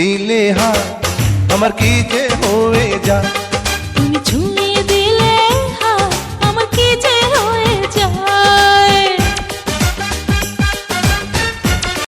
দিলে হা আমার কি যে হয়ে যা তুমি